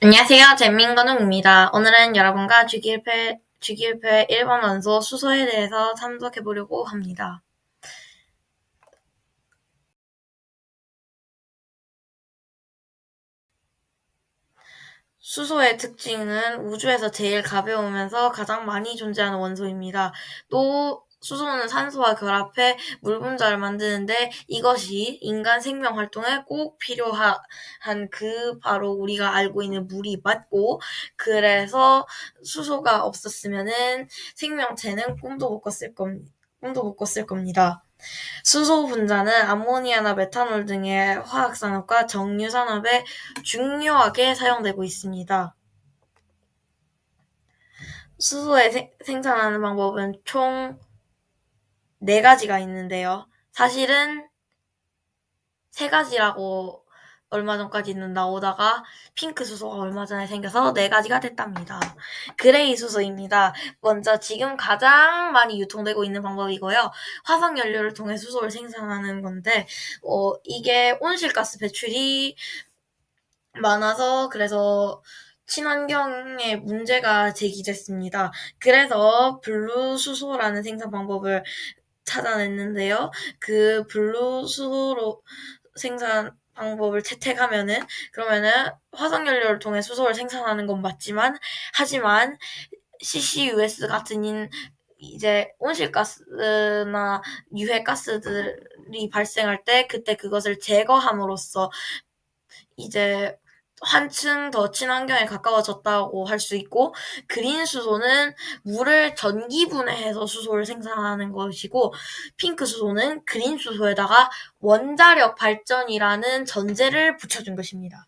안녕하세요. 잼민건웅입니다. 오늘은 여러분과 주기율표, 주기율표의 1번 원소 수소에 대해서 탐독해 보려고 합니다. 수소의 특징은 우주에서 제일 가벼우면서 가장 많이 존재하는 원소입니다. 또 수소는 산소와 결합해 물 분자를 만드는데 이것이 인간 생명 활동에 꼭 필요한 그 바로 우리가 알고 있는 물이 맞고 그래서 수소가 없었으면은 생명체는 꿈도 못 꿨을 겁니다. 꿈도 못 꿨을 겁니다. 수소 분자는 암모니아나 메탄올 등의 화학 산업과 정유 산업에 중요하게 사용되고 있습니다. 수소에 생산하는 방법은 총 네 가지가 있는데요. 사실은 세 가지라고 얼마 전까지는 나오다가 핑크 수소가 얼마 전에 생겨서 네 가지가 됐답니다. 그레이 수소입니다. 먼저 지금 가장 많이 유통되고 있는 방법이고요. 화석 연료를 통해 수소를 생산하는 건데 어, 이게 온실가스 배출이 많아서 그래서 친환경에 문제가 제기됐습니다. 그래서 블루 수소라는 생산 방법을 찾아냈는데요. 그 블루 수소로 생산 방법을 채택하면은 그러면은 화석 연료를 통해 수소를 생산하는 건 맞지만 하지만 CCUS 같은 이제 온실가스나 유해가스들이 발생할 때 그때 그것을 제거함으로써 이제 한층 더 친환경에 가까워졌다고 할 수 있고 그린 수소는 물을 전기 분해해서 수소를 생산하는 것이고 핑크 수소는 그린 수소에다가 원자력 발전이라는 전제를 붙여준 것입니다.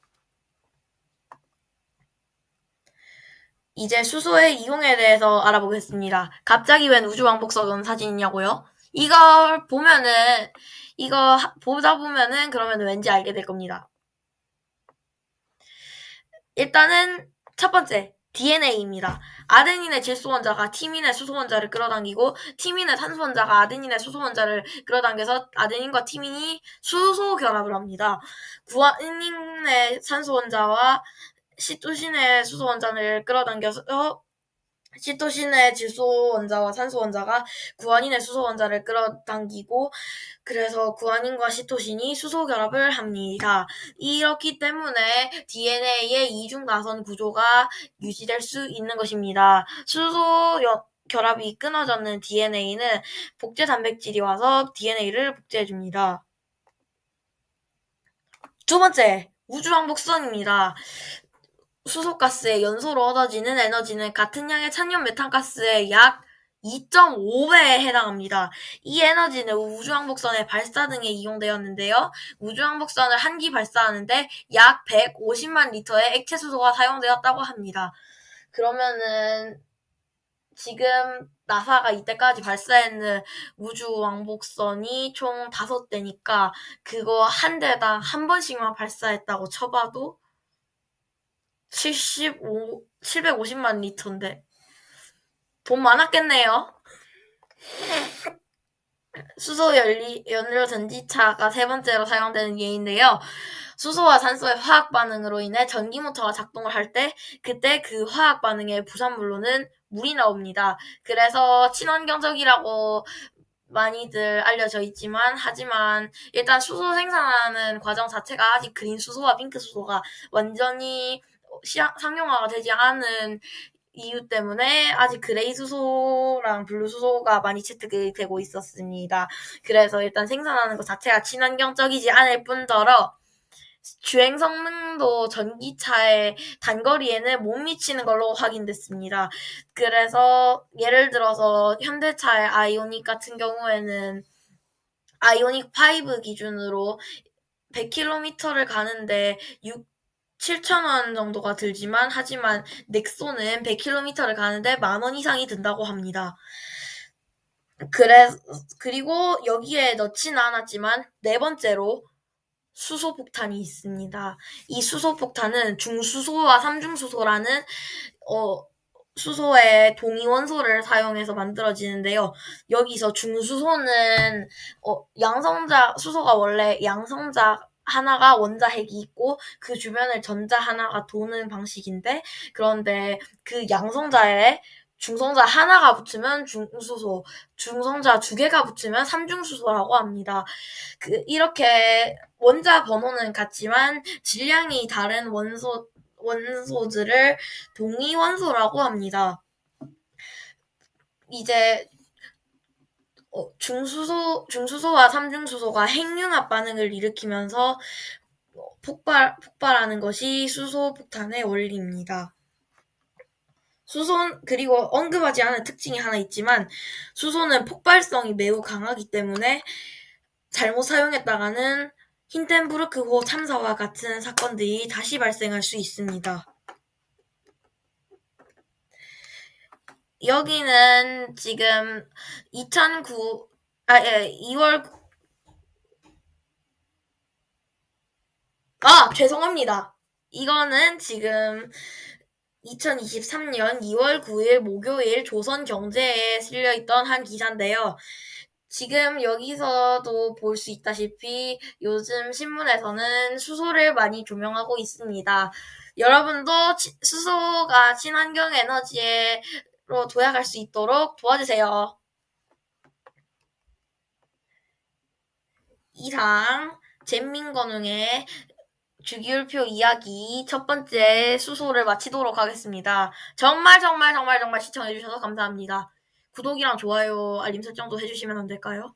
이제 수소의 이용에 대해서 알아보겠습니다. 갑자기 웬 우주 왕복선 사진이냐고요? 이걸 보면은 이거 보다 보면은 그러면 왠지 알게 될 겁니다. 일단은 첫 번째 DNA입니다. 아데닌의 질소 원자가 티민의 수소 원자를 끌어당기고 티민의 산소 원자가 아데닌의 수소 원자를 끌어당겨서 아데닌과 티민이 수소 결합을 합니다. 구아닌의 산소 원자와 시토신의 수소 원자를 끌어당겨서 시토신의 질소 원자와 산소 원자가 구아닌의 수소 원자를 끌어당기고 그래서 구아닌과 시토신이 수소 결합을 합니다. 이렇기 때문에 DNA의 이중 나선 구조가 유지될 수 있는 것입니다. 수소 결합이 끊어졌는 DNA는 복제 단백질이 와서 DNA를 복제해 줍니다. 두 번째, 우주왕복선입니다. 수소가스의 연소로 얻어지는 에너지는 같은 양의 천연 메탄가스의 약 2.5배에 해당합니다. 이 에너지는 우주왕복선의 발사 등에 이용되었는데요. 우주왕복선을 한 기 발사하는데 약 150만 리터의 액체 수소가 사용되었다고 합니다. 그러면은 지금 나사가 이때까지 발사했는 우주왕복선이 총 5대니까 그거 한 대당 한 번씩만 발사했다고 쳐봐도 75, 750만 리터인데. 돈 많았겠네요. 수소 연리, 연료 전지차가 세 번째로 사용되는 예인데요. 수소와 산소의 화학 반응으로 인해 전기 모터가 작동을 할 때, 그때 그 화학 반응의 부산물로는 물이 나옵니다. 그래서 친환경적이라고 많이들 알려져 있지만 하지만 일단 수소 생산하는 과정 자체가 아직 그린 수소와 핑크 수소가 완전히 상용화가 되지 않은 이유 때문에 아직 그레이 수소랑 블루 수소가 많이 채택이 되고 있었습니다. 그래서 일단 생산하는 것 자체가 친환경적이지 않을 뿐더러 주행 성능도 전기차의 단거리에는 못 미치는 걸로 확인됐습니다. 그래서 예를 들어서 현대차의 아이오닉 같은 경우에는 아이오닉 5 기준으로 100km를 가는데 6 7천 원 정도가 들지만 하지만 넥소는 100km를 가는데 만 원 이상이 든다고 합니다. 그래 그리고 여기에 넣지는 않았지만 네 번째로 수소 폭탄이 있습니다. 이 수소 폭탄은 중수소와 삼중수소라는 어 수소의 동위 원소를 사용해서 만들어지는데요. 여기서 중수소는 어 양성자 수소가 원래 양성자 하나가 원자핵이 있고 그 주변을 전자 하나가 도는 방식인데 그런데 그 양성자에 중성자 하나가 붙으면 중수소, 중성자 두 개가 붙으면 삼중수소라고 합니다. 그 이렇게 원자 번호는 같지만 질량이 다른 원소 원소들을 동위 원소라고 합니다. 이제 어, 중수소 중수소와 삼중수소가 핵융합 반응을 일으키면서 어, 폭발 폭발하는 것이 수소 폭탄의 원리입니다. 수소 그리고 언급하지 않은 특징이 하나 있지만 수소는 폭발성이 매우 강하기 때문에 잘못 사용했다가는 힌텐부르크호 참사와 같은 사건들이 다시 발생할 수 있습니다. 여기는 지금 2009, 아, 예, 2월, 아, 죄송합니다. 이거는 지금 2023년 2월 9일 목요일 조선 경제에 실려 있던 한 기사인데요. 지금 여기서도 볼 수 있다시피 요즘 신문에서는 수소를 많이 조명하고 있습니다. 여러분도 치- 수소가 친환경 에너지 로 도약할 수 있도록 도와주세요. 이상 잼민건웅의 주기율표 이야기 첫 번째 수소를 마치도록 하겠습니다. 정말 정말 정말 정말 시청해주셔서 감사합니다. 구독이랑 좋아요, 알림 설정도 해주시면 안 될까요?